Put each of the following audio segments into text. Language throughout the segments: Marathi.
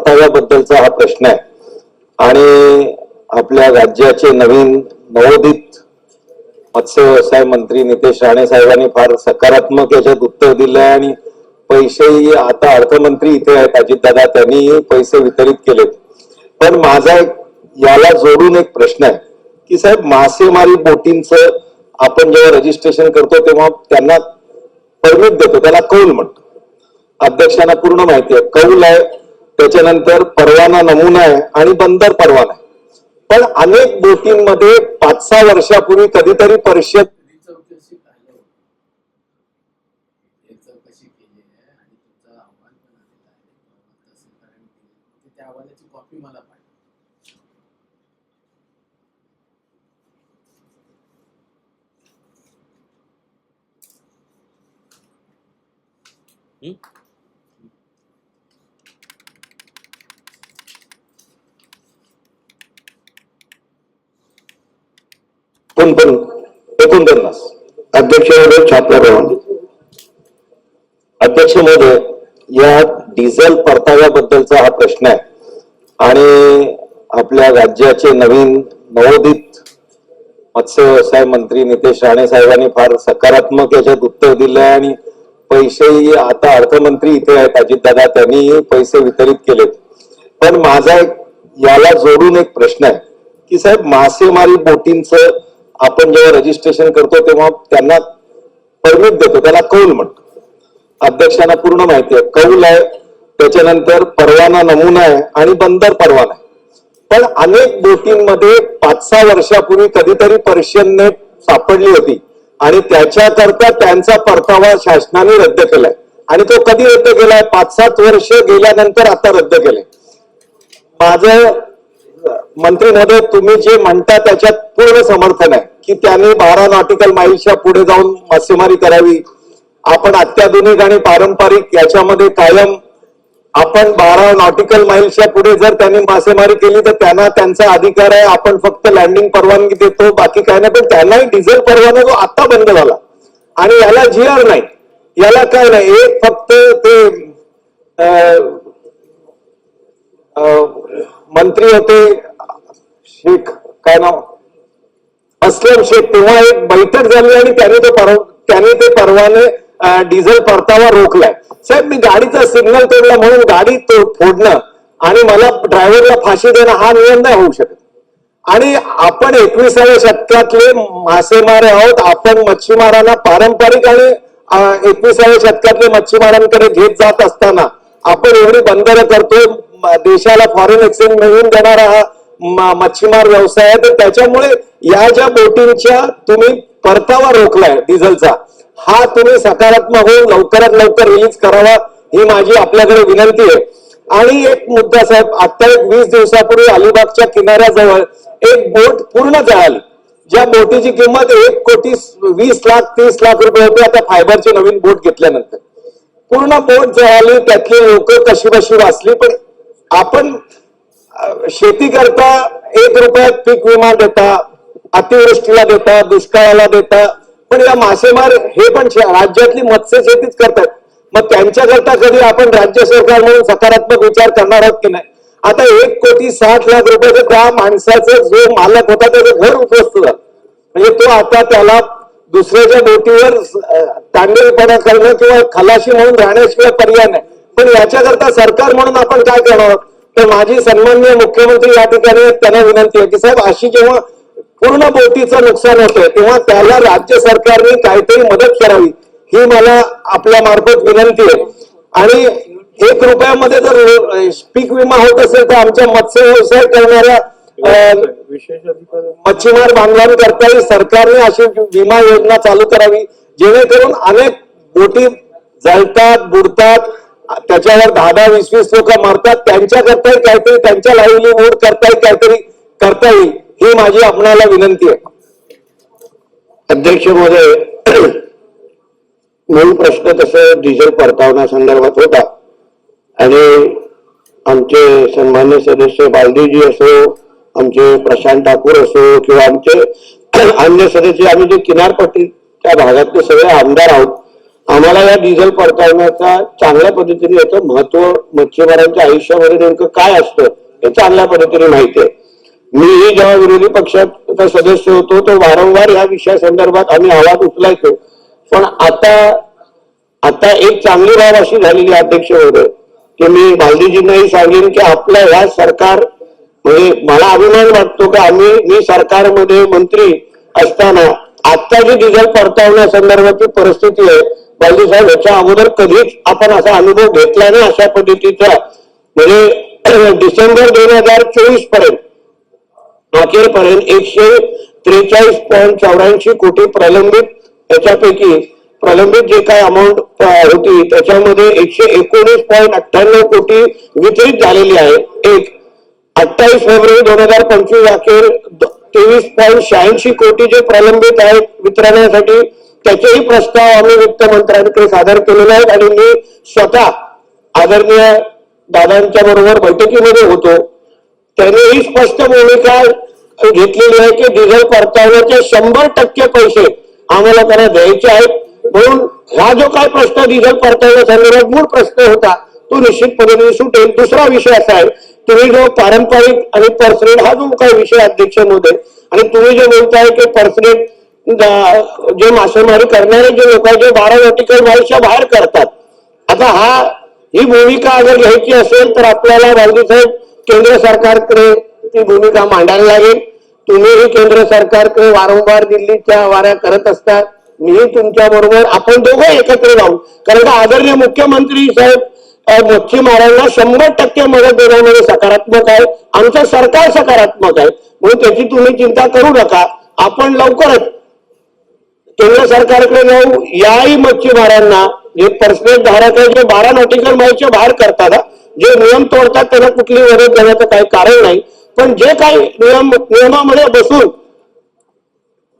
परताव्याबद्दलचा हा प्रश्न आहे. आणि आपल्या राज्याचे नवीन नवोदित मत्स्य व्यवसाय मंत्री नितेश राणे साहेबांनी फार सकारात्मक याच्यात उत्तर दिलं आहे आणि पैसेही आता अर्थमंत्री इथे आहेत अजितदादा त्यांनी पैसे वितरित केलेत. पण माझा एक याला जोडून एक प्रश्न आहे की साहेब मासेमारी बोटींचं आपण जेव्हा रजिस्ट्रेशन करतो तेव्हा त्यांना परमिट देतो त्याला कौल म्हणतो. अध्यक्षांना पूर्ण माहिती आहे कौल आहे त्याच्यानंतर परवाना नमुना आहे आणि बंदर परवाना आहे पण अनेक बोटींमध्ये पाच सहा वर्षापूर्वी कधीतरी परिषद Hmm चौकशी झाली एक चौकशी केली आहे आणि तुमचा अहवाल पण आलेला आहे तहसीलदारांनी दिलेला. त्या अहवालाची कॉपी मला पण पण एकोणपन्नास. अध्यक्ष महोदय छापला अध्यक्ष महोदय या डिझेल परताव्याबद्दलचा हा प्रश्न आहे. आणि आपल्या राज्याचे नवीन नवोदित मत्स्य व्यवसाय मंत्री नितेश राणे साहेबांनी फार सकारात्मक याच्यात उत्तर दिलं आहे आणि पैसेही आता अर्थमंत्री इथे आहेत अजितदादा त्यांनी पैसे वितरित केलेत. पण माझा एक याला जोडून एक प्रश्न आहे की साहेब मासेमारी बोटींचं आपण जेव्हा रजिस्ट्रेशन करतो तेव्हा त्यांना परमिट देतो. त्याला कौल म्हणतो. अध्यक्षांना पूर्ण माहिती आहे. कौल आहे त्याच्यानंतर परवाना नमुना आहे आणि बंदर परवाना आहे. पण अनेक बोटींमध्ये पाच सहा वर्षापूर्वी कधीतरी पर्शियनने सापडली होती. आणि त्याच्याकरता त्यांचा परतावा शासनाने रद्द केलाय. आणि तो कधी रद्द केलाय? पाच सात वर्ष गेल्यानंतर आता रद्द केलाय. माझं मंत्री महोदय तुम्ही जे म्हणता त्याच्यात पूर्ण समर्थन आहे की त्याने बारा नॉटिकल माईलच्या पुढे जाऊन मासेमारी करावी. आपण अत्याधुनिक आणि पारंपरिक याच्यामध्ये कायम आपण बारा नॉटिकल माईलच्या पुढे जर त्यांनी मासेमारी केली तर त्यांना त्यांचा अधिकार आहे. आपण फक्त लँडिंग परवानगी देतो बाकी काय नाही. पण त्यांनाही डिझेल परवाना जो आता बंद झाला. आणि याला जी आर नाही. याला काय नाही? एक फक्त ते अं, मंत्री होते शेख काय नाव? असलम शेख तेव्हा एक बैठक झाली आणि त्याने तो परव त्याने ते परवाने डिझेल परतावा रोखलाय. साहेब मी गाडीचा सिग्नल तोडला म्हणून गाडी तो फोडणं आणि मला ड्रायव्हरला फाशी देणं हा नियम नाही होऊ शकत. आणि आपण एकविसाव्या शतकातले मासेमार आहोत आपण मच्छीमारांना पारंपरिक आणि एकविसाव्या शतकातले मच्छीमारांकडे घेत जात असताना आपण एवढी बंदरं करतो देशाला फॉरेन एक्सचेंज मिळवून देणारा हा मच्छीमार व्यवसाय आहे. तर त्याच्यामुळे या ज्या बोटींच्या तुम्ही परतावा रोखलाय डिझेलचा हा तुम्ही सकारात्मक होऊन लवकरात लवकर रिलीज करावा ही माझी आपल्याकडे विनंती आहे. आणि एक मुद्दा साहेब आता एक वीस दिवसापूर्वी अलिबागच्या किनाऱ्याजवळ एक बोट पूर्ण जळाली. ज्या बोटीची किंमत एक कोटी वीस लाख तीस लाख रुपये होती. आता फायबरची नवीन बोट घेतल्यानंतर. पूर्ण बोट जळाली त्यातली लोक कशी बशी वाचली पण आपण शेती करता एक रुपयात पीक विमा देता अतिवृष्टीला देता दुष्काळाला देता पण या मासेमार हे पण शे- राज्यातली मत्स्य शेतीच करतात. मग त्यांच्याकरता कधी आपण राज्य सरकार म्हणून सकारात्मक विचार करणार आहोत की नाही? आता एक कोटी साठ लाख रुपयाचं त्या माणसाचं जो मालक होता त्याचं घर उद्ध्वस्त झालं म्हणजे तो आता त्याला दुसऱ्याच्या बोटीवर तांडेलपणा करणं किंवा खलाशी म्हणून राहण्याशिवाय पर्याय नाही. पण याच्याकरता सरकार म्हणून आपण काय करणार? तर माझी सन्माननीय मुख्यमंत्री या ठिकाणी त्यांना विनंती आहे की साहेब अशी जेव्हा पूर्ण बोटीचं नुकसान होतंय तेव्हा त्याला राज्य सरकारने काहीतरी मदत करावी ही मला आपल्या मार्फत विनंती आहे. आणि एक रुपयामध्ये जर पीक विमा होत असेल तर आमच्या मत्स्य व्यवसाय करणाऱ्या मच्छीमार बांधवांकरताही सरकारने अशी विमा योजना चालू करावी जेणेकरून अनेक बोटी जळतात बुडतात त्याच्यावर दहा दहा वीस वीस लोक मरतात. त्यांच्याकरताही काहीतरी त्यांच्या लाईव्हलीहूड करताही काहीतरी करता येईल ही माझी आपणाला विनंती आहे. अध्यक्ष महोदय मूळ प्रश्न तसं डिझेल परतावण्यासंदर्भात होता. आणि आमचे सन्मान्य सदस्य बालदेवजी असो आमचे प्रशांत ठाकूर असो किंवा आमचे अन्य सदस्य आम्ही जे किनारपट्टीच्या भागातले सगळे आमदार आहोत आम्हाला या डिझेल पडताळण्याचा चांगल्या पद्धतीने याचं महत्त्व मच्छीमारांच्या आयुष्यामध्ये नेमकं काय असतं हे चांगल्या पद्धतीने माहिती आहे. मीही जेव्हा विरोधी पक्षाचा सदस्य होतो तर वारंवार या विषयासंदर्भात आम्ही आवाज उचलायचो. पण आता आता एक चांगली बाब अशी झालेली अध्यक्ष होते की मी बालदीजींनाही सांगेन की आपलं ह्या सरकार म्हणजे मला अभिमान वाटतो की आम्ही मी सरकारमध्ये मंत्री असताना आता जी डिझेल परतावण्यासंदर्भाची परिस्थिती आहे बालदी साहेब याच्या अगोदर कधीच आपण असा अनुभव घेतला नाही अशा पद्धतीचा. म्हणजे डिसेंबर दोन हजार चोवीसपर्यंत अखेरपर्यंत एकशे त्रेचाळीस पॉईंट चौऱ्याऐंशी कोटी प्रलंबित याच्यापैकी प्रलंबित जे काय अमाऊंट होती त्याच्यामध्ये एकशे एकोणीस पॉईंट अठ्ठ्याण्णव कोटी वितरित झालेली आहे. एक अठ्ठावीस फेब्रुवारी दोन हजार पंचवीस अखेर तेवीस पॉईंट शहाऐंशी कोटी जे प्रलंबित आहेत वितरणासाठी त्याचेही प्रस्ताव आम्ही वित्त मंत्र्यांकडे सादर केलेले आहेत आणि मी स्वतः आदरणीय दादांच्या बरोबर बैठकीमध्ये होतो. त्यांनीही स्पष्ट भूमिका घेतलेली आहे की डिझेल परतावण्याचे शंभर टक्के पैसे आम्हाला त्यांना द्यायचे आहेत. म्हणून हा जो काय प्रश्न डिझेल परतावण्यासंदर्भात मूळ प्रश्न होता तो निश्चित पद्धतीने सुटेल. दुसरा विषय असा आहे तुम्ही जो पारंपरिक आणि पर्सनेट हा जो काही विषय अध्यक्ष महोदय आणि तुम्ही जे बोलताय की पर्सनेट जे मासेमारी करणारे जे लोक आहेत जे बारा वर्टिकल माईलच्या बाहेर करतात. आता हा ही भूमिका अगर घ्यायची असेल तर आपल्याला बालदी साहेब केंद्र सरकारकडे ती भूमिका मांडायला लागेल. तुम्हीही केंद्र सरकारकडे वारंवार दिल्लीच्या वाऱ्या करत असतात. मीही तुमच्या बरोबर आपण दोघं एकत्र राहू. कारण का आदरणीय मुख्यमंत्री साहेब मच्छीमारांना शंभर टक्के मदत देण्यामध्ये सकारात्मक आहे. आमचं सरकार सकारात्मक आहे. म्हणून त्याची तुम्ही चिंता करू नका. आपण लवकरच केंद्र सरकारकडे जाऊ याही मच्छीमारांना जे पर्सनल धारक आहे जे बारा नॉटिकल माईलच्या बाहेर करतात जे नियम तोडतात त्यांना कुठली मदत देण्याचं काही कारण नाही. पण जे काही नियम नियमामध्ये बसून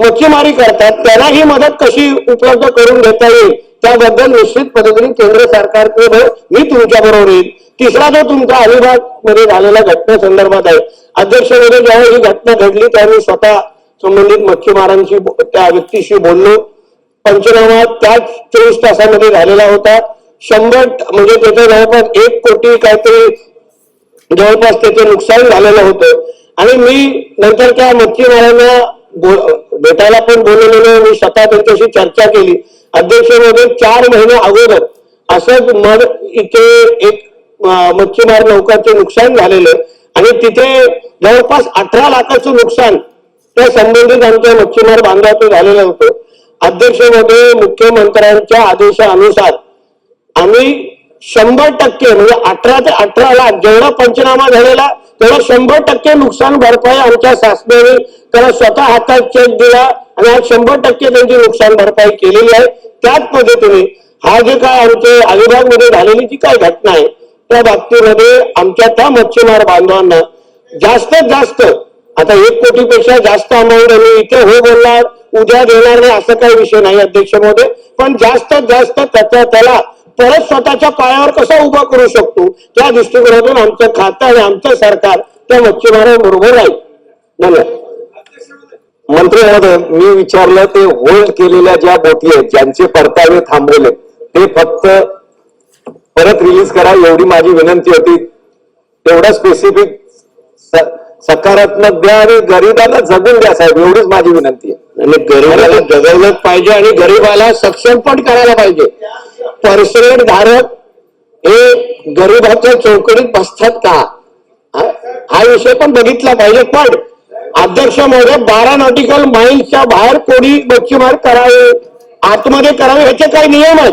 मच्छीमारी करतात त्यांना ही मदत कशी उपलब्ध करून घेता येईल त्याबद्दल निश्चित पद्धतीने केंद्र सरकारकडे मी तुमच्या बरोबर येईल तिसरा जो तुमचा अलिबागमध्ये झालेल्या घटनेसंदर्भात आहे अध्यक्ष जेव्हा ही घटना घडली त्यावेळी स्वतः संबंधित मच्छीमारांशी त्या व्यक्तीशी बोललो. पंचनामा त्याच चोवीस तासामध्ये झालेला होता. शंभर म्हणजे त्याचं जवळपास एक कोटी काहीतरी जवळपास त्याचं नुकसान झालेलं होतं. आणि मी नंतर त्या मच्छीमारांना भेटायला पण बोलवलेलं मी स्वतः त्यांच्याशी चर्चा केली. अध्यक्षमध्ये चार महिने अगोदर असंच मध इथे एक मच्छीमार नौकाचं नुकसान झालेलं आणि तिथे जवळपास अठरा लाखाचं नुकसान त्या संबंधित आमच्या मच्छीमार बांधवाचं झालेलं होतं. अध्यक्षमध्ये मुख्यमंत्र्यांच्या आदेशानुसार आम्ही शंभर टक्के म्हणजे अठरा ते अठरा लाख जेवढा पंचनामा झालेला तेवढा शंभर टक्के नुकसान भरपाई आमच्या शासनाने त्याला स्वतः हातात चेक दिला आणि आज शंभर टक्के त्यांची नुकसान भरपाई केलेली आहे. त्याच पद्धतीने हा जे काय आमचे अलिबागमध्ये झालेली जी काय घटना आहे त्या बाबतीमध्ये आमच्या त्या मच्छीमार बांधवांना जास्तीत जास्त आता एक कोटीपेक्षा जास्त अमाऊंट आम्ही इथे हो बोलणार उद्या देणार नाही असं काही विषय नाही अध्यक्ष महोदय. पण जास्तीत जास्त त्याचा त्याला परत स्वतःच्या पायावर कसा उभा करू शकतो? त्या दृष्टिकोनातून आमचं खातं आणि आमचं सरकार त्या मच्छीमारांबरोबर राहील. धन्यवाद. मंत्री महोदय मी विचारलं ते होल्ड केलेल्या ज्या बोटी आहेत ज्यांचे परतावे थांबवले ते फक्त परत रिलीज करा एवढी माझी विनंती होती. तेवढा स्पेसिफिक सकारात्मक द्या आणि गरिबाला जगून द्या साहेब एवढीच माझी विनंती आहे. आणि गरीबाला जगवलंच पाहिजे आणि गरीबाला सक्षम पण करायला पाहिजे. पर्सनेट धारक हे गरीबाच्या चौकडीत बसतात का? हा विषय पण बघितला पाहिजे. पण अध्यक्ष महोदय बारा नॉटिकल माईलच्या बाहेर कोणी मच्छीमार करावे आतमध्ये करावे ह्याचे काही नियम आहेत.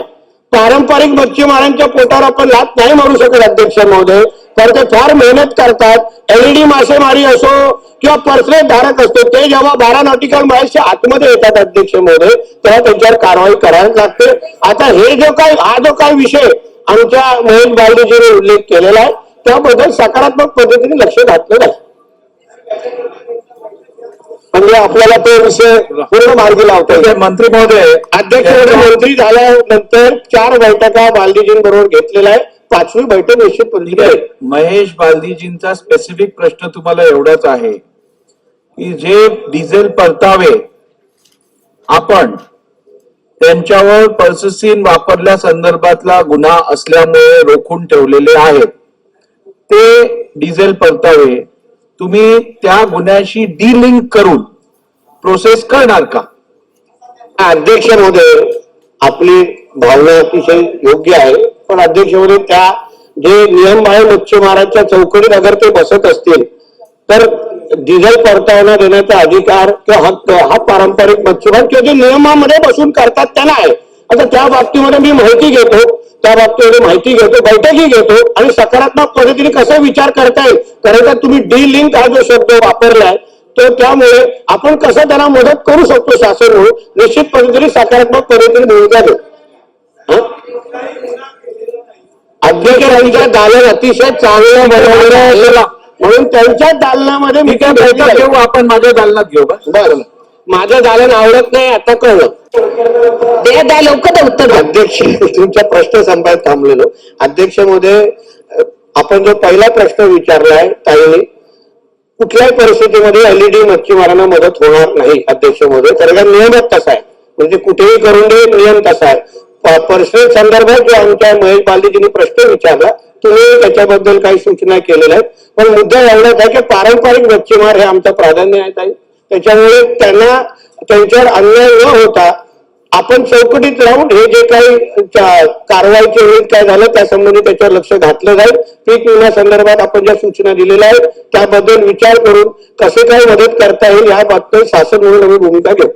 पारंपरिक मच्छीमारांच्या पोटावर आपण लात नाही मारू शकत अध्यक्ष महोदय. कारण ते फार मेहनत करतात. एलईडी मासेमारी असो किंवा पर्सनेट धारक असतो ते जेव्हा बारा नॉटिकल माईल्सच्या आतमध्ये येतात अध्यक्ष महोदय तेव्हा त्यांच्यावर कारवाई करायला लागते. आता हे जो काय हा जो काय विषय आमच्या महेश बालदेजीने उल्लेख केलेला आहे त्याबद्दल सकारात्मक पद्धतीने लक्ष घातलं आहे म्हणजे आपल्याला तो विषय पूर्ण मार्गी लावता मंत्री महोदय. अध्यक्ष मंत्री झाल्यानंतर चार बैठका बालदीजींबरोबर घेतलेल्या आहे पाचवी बैठक निश्चित पद्धतीने आहे. महेश बालदीजींचा स्पेसिफिक प्रश्न तुम्हाला एवढाच आहे की जे डिझेल परतावे आपण त्यांच्यावर पर्सिसिन वापरल्या संदर्भातला गुन्हा असल्यामुळे रोखून ठेवलेले आहेत. ते डिझेल परतावे तुम्ही त्या गुन्ह्याशी डिलिंक करून प्रोसेस करणार का? अध्यक्ष महोदय आपली भावना अतिशय योग्य आहे. आपण अध्यक्ष महोदय त्या जे नियम आहे मच्छीमाराच्या चौकडीत अगर ते बसत असतील तर डिझेल परतावा देण्याचा अधिकार किंवा हक्क हा पारंपरिक मच्छीमार किंवा जे नियमामध्ये बसून करतात त्यांना आहे. आता त्या बाबतीमध्ये मी माहिती घेतो त्या बाबतीमध्ये माहिती घेतो बैठकी घेतो आणि सकारात्मक पद्धतीने कसा विचार करता येईल? कारण तुम्ही डी लिंक हा जो शब्द वापरलाय तर त्यामुळे आपण कसं त्यांना मदत करू शकतो शासन म्हणून निश्चित पद्धतीने सकारात्मक पद्धतीने भूमिका देऊ दालन अतिशय चांगलं. म्हणून त्यांच्या दालनामध्ये मी बैठक घेऊ आपण माझ्या दालनात घेऊ का? बरं. माझं दालन आवडत नाही आता कळलं. द्या द्या लवकर उत्तर अध्यक्ष तुमचा प्रश्न संपायत थांबलेलो. अध्यक्षमध्ये आपण जो पहिला प्रश्न विचारलाय ताईने कुठल्याही परिस्थितीमध्ये एलईडी मच्छीमारांना मदत होणार नाही अध्यक्ष महोदय कारण नियमच तसा आहे. म्हणजे कुठेही करून दे नियम तसा आहे. पर्सनल संदर्भात जो आमच्या महेश बालदीजींनी प्रश्न विचारला. तुम्ही त्याच्याबद्दल काही सूचना केलेल्या आहेत. पण मुद्दा एवढाच आहे की पारंपरिक मच्छीमार हे आमचं प्राधान्य आहे त्याच्यामुळे त्यांना त्यांच्यावर अन्याय न होता आपण चौकटीत राहून हे जे काही कारवाईचे वेळेत काय झालं त्या संबंधी त्याच्यावर लक्ष घातलं जाईल. पीक विमा संदर्भात आपण ज्या सूचना दिलेल्या आहेत त्याबद्दल विचार करून कसे काय मदत करता येईल या बाबतीत शासन म्हणून आम्ही भूमिका घेऊ.